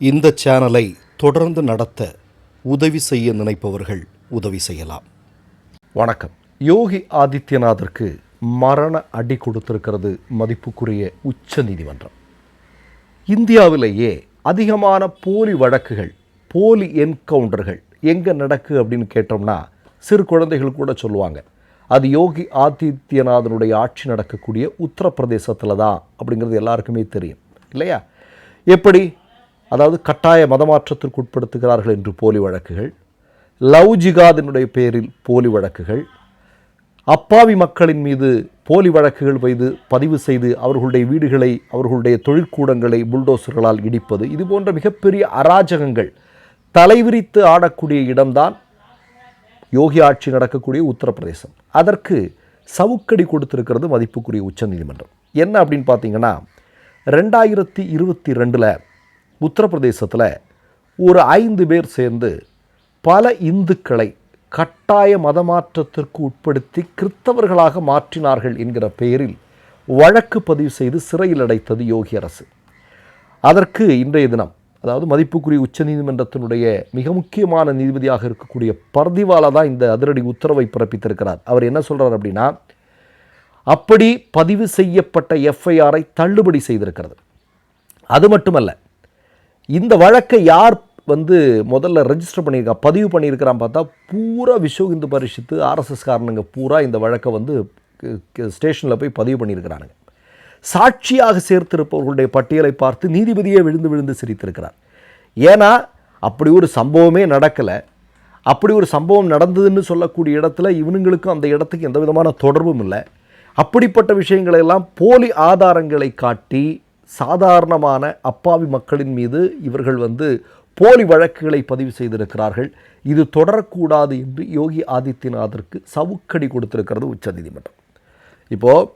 இந்த சேனலை தொடர்ந்து நடத்த உதவி செய்ய நினைப்பவர்கள் உதவி செய்யலாம். வணக்கம். யோகி ஆதித்யநாதிற்கு மரண அடி கொடுத்திருக்கிறது மதிப்புக்குரிய உச்ச நீதிமன்றம். இந்தியாவிலேயே அதிகமான போலி வழக்குகள் போலி என்கவுண்டர்கள் எங்கே நடக்கு அப்படின்னு கேட்டோம்னா சிறு குழந்தைகள் கூட சொல்லுவாங்க. அது யோகி ஆதித்யநாதனுடைய ஆட்சி நடக்கக்கூடிய உத்தரப்பிரதேசத்தில் தான் அப்படிங்கிறது எல்லாருக்குமே தெரியும். இல்லையா? எப்படி? அதாவது கட்டாய மதமாற்றத்திற்கு உட்படுத்துகிறார்கள் என்று போலி வழக்குகள் லவ் ஜிகாதினுடைய பேரில் போலி வழக்குகள் அப்பாவி மக்களின் மீது போலி வழக்குகள் வைத்து பதிவு செய்து அவர்களுடைய வீடுகளை அவர்களுடைய தொழிற்கூடங்களை புல்டோசர்களால் இடிப்பது இது போன்ற மிகப்பெரிய அராஜகங்கள் தலைவிரித்து ஆடக்கூடிய இடம்தான் யோகி ஆட்சி நடக்கக்கூடிய உத்தரப்பிரதேசம். அதற்கு சவுக்கடி கொடுத்திருக்கிறது மதிப்புக்குரிய உச்சநீதிமன்றம். என்ன அப்படின்னு பார்த்தீங்கன்னா ரெண்டாயிரத்தி இருபத்தி ரெண்டில் உத்தரப்பிரதேசத்தில் ஒரு ஐந்து பேர் சேர்ந்து பல இந்துக்களை கட்டாய மதமாற்றத்திற்கு உட்படுத்தி கிறிஸ்தவர்களாக மாற்றினார்கள் என்கிற பெயரில் வழக்கு பதிவு செய்து சிறையில் அடைத்தது யோகி அரசு. அதற்கு இன்றைய தினம் அதாவது மதிப்புக்குரிய உச்சநீதிமன்றத்தினுடைய மிக முக்கியமான நீதிபதியாக இருக்கக்கூடிய பர்திவாலா தான் இந்த அதிரடி உத்தரவை பிறப்பித்திருக்கிறார். அவர் என்ன சொல்கிறார் அப்படின்னா அப்படி பதிவு செய்யப்பட்ட எஃப்ஐஆரை தள்ளுபடி செய்திருக்கிறது. அது மட்டுமல்ல இந்த வழக்கை யார் வந்து முதல்ல ரெஜிஸ்டர் பண்ணியிருக்கா பதிவு பண்ணியிருக்கிறான் பார்த்தா பூரா விஸ்வ இந்து பரிஷத்து ஆர்எஸ்எஸ் காரணங்க பூரா இந்த வழக்கை வந்து ஸ்டேஷனில் போய் பதிவு பண்ணியிருக்கிறானுங்க. சாட்சியாக சேர்த்திருப்பவர்களுடைய பட்டியலை பார்த்து நீதிபதியே விழுந்து விழுந்து சிரித்திருக்கிறார். ஏன்னா அப்படி ஒரு சம்பவமே நடக்கலை. அப்படி ஒரு சம்பவம் நடந்ததுன்னு சொல்லக்கூடிய இடத்துல இவனுங்களுக்கும் அந்த இடத்துக்கு எந்த விதமான தொடர்பும் இல்லை. அப்படிப்பட்ட விஷயங்களெல்லாம் போலி ஆதாரங்களை காட்டி சாதாரணமான அப்பாவி மக்களின் மீது இவர்கள் வந்து போலி வழக்குகளை பதிவு செய்திருக்கிறார்கள். இது தொடரக்கூடாது என்று யோகி ஆதித்யநாத்திற்கு சவுக்கடி கொடுத்திருக்கிறது உச்சநீதிமன்றம். இப்போது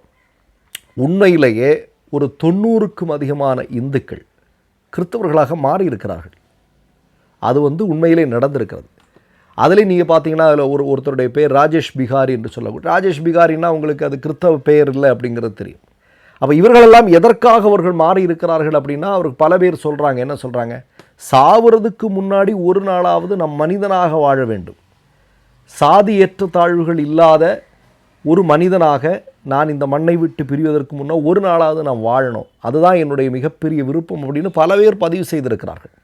உண்மையிலேயே ஒரு தொண்ணூறுக்கும் அதிகமான இந்துக்கள் கிறிஸ்தவர்களாக மாறியிருக்கிறார்கள். அது வந்து உண்மையிலே நடந்திருக்கிறது. அதில் நீங்கள் பார்த்தீங்கன்னா அதில் ஒரு ஒருத்தருடைய பேர் ராஜேஷ் பிகாரி என்று சொல்லக்கூடிய ராஜேஷ் பிகாரின்னா உங்களுக்கு அது கிறிஸ்தவ பெயர் இல்லை அப்படிங்கிறது தெரியும். அப்போ இவர்களெல்லாம் எதற்காக அவர்கள் மாறி இருக்கிறார்கள் அப்படின்னா அவருக்கு பல பேர் சொல்கிறாங்க என்ன சொல்கிறாங்க சாவுறதுக்கு முன்னாடி ஒரு நாளாவது நம் மனிதனாக வாழ வேண்டும். சாதி ஏற்றத்தாழ்வுகள் இல்லாத ஒரு மனிதனாக நான் இந்த மண்ணை விட்டு பிரிவதற்கு முன்னே ஒரு நாளாவது நான் வாழணும். அதுதான் என்னுடைய மிகப்பெரிய விருப்பம் அப்படின்னு பல பேர் பதிவு செய்திருக்கிறார்கள்.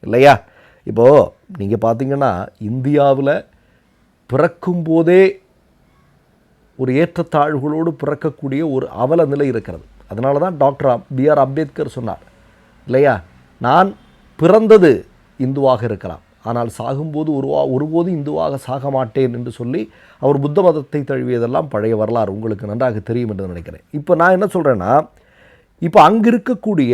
இல்லையா? இப்போது நீங்கள் பார்த்தீங்கன்னா இந்தியாவில் பிறக்கும் போதே ஒரு ஏற்றத்தாழ்வுகளோடு பிறக்கக்கூடிய ஒரு அவல நிலை இருக்கிறது. அதனால தான் டாக்டர் பி ஆர் அம்பேத்கர் சொன்னார். இல்லையா? நான் பிறந்தது இந்துவாக இருக்கலாம். ஆனால் சாகும்போது ஒருவா ஒருபோதும் இந்துவாக சாக மாட்டேன் என்று சொல்லி அவர் புத்த மதத்தை தழுவியதெல்லாம் பழைய வரலாறு உங்களுக்கு நன்றாக தெரியும் என்று நினைக்கிறேன். இப்போ நான் என்ன சொல்கிறேன்னா இப்போ அங்கே இருக்கக்கூடிய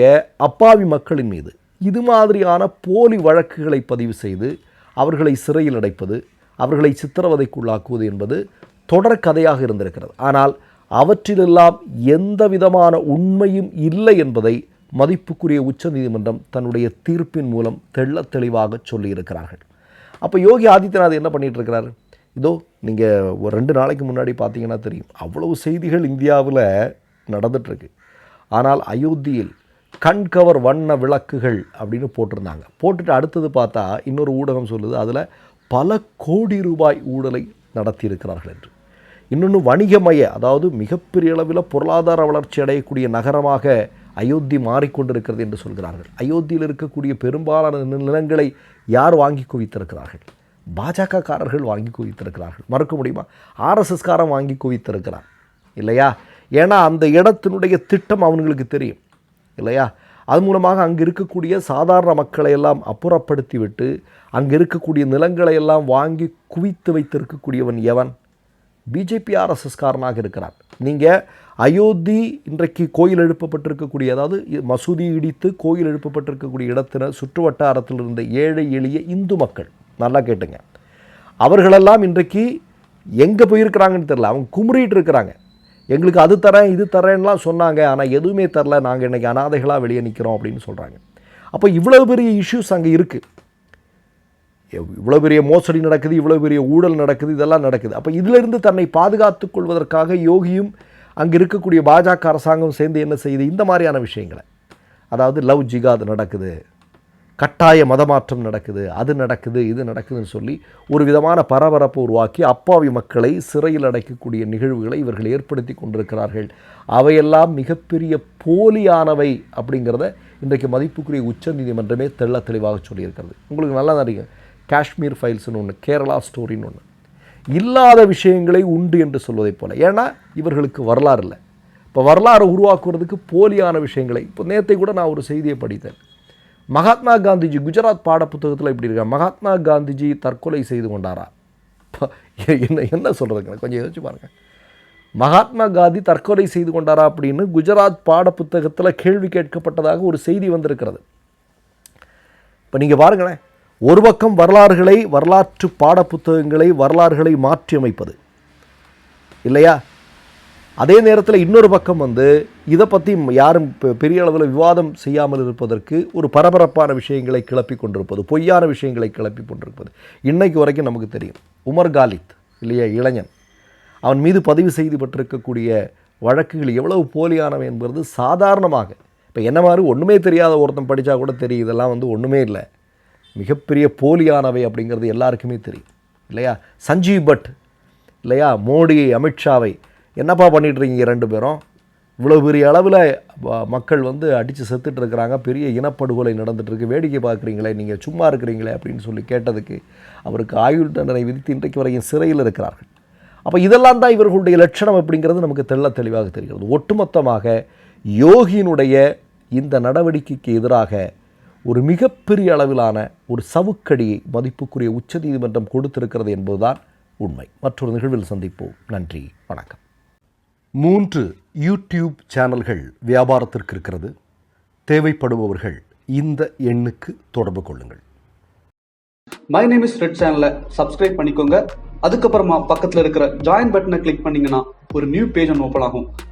அப்பாவி மக்களின் மீது இது மாதிரியான போலி வழக்குகளை பதிவு செய்து அவர்களை சிறையில் அடைப்பது அவர்களை சித்திரவதைக்குள்ளாக்குவது என்பது தொடர் கதையாக இருந்திருக்கிறது. ஆனால் அவற்றிலெல்லாம் எந்த விதமான உண்மையும் இல்லை என்பதை மதிப்புக்குரிய உச்சநீதிமன்றம் தன்னுடைய தீர்ப்பின் மூலம் தெள்ள தெளிவாக சொல்லியிருக்கிறார்கள். அப்போ யோகி ஆதித்யநாத் என்ன பண்ணிட்டு இருக்கிறாரு இதோ நீங்கள் ஒரு ரெண்டு நாளைக்கு முன்னாடி பார்த்தீங்கன்னா தெரியும். அவ்வளவு செய்திகள் இந்தியாவில் நடந்துகிட்ருக்கு ஆனால் அயோத்தியில் கண்கவர் வண்ண விளக்குகள் அப்படின்னு போட்டிருந்தாங்க. போட்டுட்டு அடுத்தது பார்த்தா இன்னொரு ஊடகம் சொல்லுது அதில் பல கோடி ரூபாய் ஊழலை நடத்தியிருக்கிறார்கள் என்று. இன்னொன்று வணிகமய அதாவது மிகப்பெரிய அளவில் பொருளாதார வளர்ச்சி அடையக்கூடிய நகரமாக அயோத்தி மாறிக்கொண்டிருக்கிறது என்று சொல்கிறார்கள். அயோத்தியில் இருக்கக்கூடிய பெரும்பாலான நிலங்களை யார் வாங்கி குவித்திருக்கிறார்கள்? பாஜக காரர்கள் வாங்கி குவித்திருக்கிறார்கள். மறுக்க முடியுமா? ஆர்எஸ்எஸ்காரன் வாங்கி குவித்திருக்கிறார் இல்லையா? ஏன்னா அந்த இடத்தினுடைய திட்டம் அவங்களுக்கு தெரியும். இல்லையா? அது மூலமாக அங்கே இருக்கக்கூடிய சாதாரண மக்களை எல்லாம் அப்புறப்படுத்திவிட்டு அங்கே இருக்கக்கூடிய நிலங்களை எல்லாம் வாங்கி குவித்து வைத்திருக்கக்கூடியவன் எவன்? பிஜேபி ஆர்எஸ்எஸ்காரனாக இருக்கிறார். நீங்கள் அயோத்தி இன்றைக்கு கோயில் எழுப்பப்பட்டிருக்கக்கூடிய அதாவது மசூதி இடித்து கோயில் எழுப்பப்பட்டிருக்கக்கூடிய இடத்தின சுற்று வட்டாரத்தில் இருந்த ஏழை எளிய இந்து மக்கள் நல்லா கேட்டுங்க. அவர்களெல்லாம் இன்றைக்கு எங்கே போயிருக்கிறாங்கன்னு தெரில அவங்க குமுறிட்டு இருக்கிறாங்க. எங்களுக்கு அது தரேன் இது தரேன்லாம் சொன்னாங்க ஆனால் எதுவுமே தரல நாங்கள் இன்றைக்கி அனாதைகளாக வெளியே நிற்கிறோம் அப்படின்னு சொல்கிறாங்க அப்போ இவ்வளோ பெரிய இஷ்யூஸ் அங்கே இருக்குது இவ்வளோ பெரிய மோசடி நடக்குது இவ்வளோ பெரிய ஊழல் நடக்குது இதெல்லாம் நடக்குது. அப்போ இதிலிருந்து தன்னை பாதுகாத்து கொள்வதற்காக யோகியும் அங்கே இருக்கக்கூடிய பாஜக அரசாங்கம் சேர்ந்து என்ன செய்யுது இந்த மாதிரியான விஷயங்களை. அதாவது லவ் ஜிகாத் நடக்குது கட்டாய மதமாற்றம் நடக்குது அது நடக்குது இது நடக்குதுன்னு சொல்லி ஒரு விதமான பரபரப்பு உருவாக்கி அப்பாவி மக்களை சிறையில் அடைக்கக்கூடிய நிகழ்வுகளை இவர்கள் ஏற்படுத்தி கொண்டிருக்கிறார்கள். அவையெல்லாம் மிகப்பெரிய போலியானவை அப்படிங்கிறத இன்றைக்கு மதிப்புக்குரிய உச்சநீதிமன்றமே தெள்ள தெளிவாக சொல்லியிருக்கிறது. உங்களுக்கு நல்லா தெரியும். காஷ்மீர் ஃபைல்ஸ்னு ஒன்று கேரளா ஸ்டோரின்னு ஒன்று இல்லாத விஷயங்களை உண்டு என்று சொல்வதைப் போல. ஏன்னா இவர்களுக்கு வரலாறு இல்லை. இப்போ வரலாறு உருவாக்குறதுக்கு போலியான விஷயங்களை. இப்போ நேற்றை கூட நான் ஒரு செய்தியை படித்தேன். மகாத்மா காந்திஜி குஜராத் பாடப்புத்தகத்தில் இப்படி இருக்கா மகாத்மா காந்திஜி தற்கொலை செய்து கொண்டாரா? இப்போ என்ன என்ன சொல்கிறதுங்க கொஞ்சம் யோசிச்சு பாருங்கள் மகாத்மா காந்தி தற்கொலை செய்து கொண்டாரா அப்படின்னு குஜராத் பாடப்புத்தகத்தில் கேள்வி கேட்கப்பட்டதாக ஒரு செய்தி வந்திருக்கிறது. இப்போ நீங்கள் பாருங்களேன். ஒரு பக்கம் வரலாறுகளை வரலாற்று பாடப்புத்தகங்களை வரலாறுகளை மாற்றி அமைப்பது இல்லையா? அதே நேரத்தில் இன்னொரு பக்கம் வந்து இதை பற்றி யாரும் பெரிய அளவில் விவாதம் செய்யாமல் இருப்பதற்கு ஒரு பரபரப்பான விஷயங்களை கிளப்பி கொண்டிருப்பது பொய்யான விஷயங்களை கிளப்பி கொண்டிருப்பது. இன்றைக்கு வரைக்கும் நமக்கு தெரியும். உமர் காலித் இல்லையா இளைஞன். அவன் மீது பதிவு செய்யப்பட்டிருக்கக்கூடிய வழக்குகள் எவ்வளவு போலியானவை என்பது சாதாரணமாக. இப்போ என்ன மாதிரி ஒன்றுமே தெரியாத ஒருத்தன் படித்தா கூட தெரியும் இதெல்லாம் வந்து ஒன்றுமே இல்லை. மிகப்பெரிய போலியானவை அப்படிங்கிறது எல்லாருக்குமே தெரியும் இல்லையா? சஞ்சீவ் பட் இல்லையா? மோடி அமித்ஷாவை என்னப்பா பண்ணிட்டு இருக்கீங்க ரெண்டு பேரும்? இவ்வளோ பெரிய அளவில் மக்கள் வந்து அடித்து செத்துட்டு இருக்கிறாங்க பெரிய இனப்படுகொலை நடந்துகிட்ருக்கு வேடிக்கை பார்க்குறீங்களே நீங்கள் சும்மா இருக்கிறீங்களே அப்படின்னு சொல்லி கேட்டதுக்கு அவருக்கு ஆயுள் தண்டனை விதித்து இன்றைக்கு வரையும் சிறையில் இருக்கிறார்கள். அப்போ இதெல்லாம் தான் இவர்களுடைய லட்சணம் அப்படிங்கிறது நமக்கு தெள்ள தெளிவாக தெரிகிறது. ஒட்டுமொத்தமாக யோகியினுடைய இந்த நடவடிக்கைக்கு எதிராக ஒரு மிகப்பெரிய அளவிலான ஒரு சவுக்கடியை மதிப்புக்குரிய உச்சநீதிமன்றம் கொடுத்திருக்கிறது என்பதுதான் உண்மை. மற்றொரு நிகழ்வில் சந்திப்போம். நன்றி. வணக்கம். மூன்று யூடியூப் சேனல்கள் வியாபாரத்திற்கு இருக்கிறது. தேவைப்படுபவர்கள் இந்த எண்ணுக்கு தொடர்பு கொள்ளுங்கள். மை நேம் இஸ் ரெட் சேனலை சப்ஸ்கிரைப் பண்ணிக்கோங்க. அதுக்கப்புறமா பக்கத்துல இருக்கிற ஜாயின் பட்டனை கிளிக் பண்ணீங்கன்னா ஒரு நியூ பேஜ் ஒன்று ஓப்பன் ஆகும்.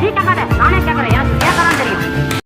சீட்டக்கார நானே கேட்கறேன் எனக்கு கேட்கலாம் தெரியும்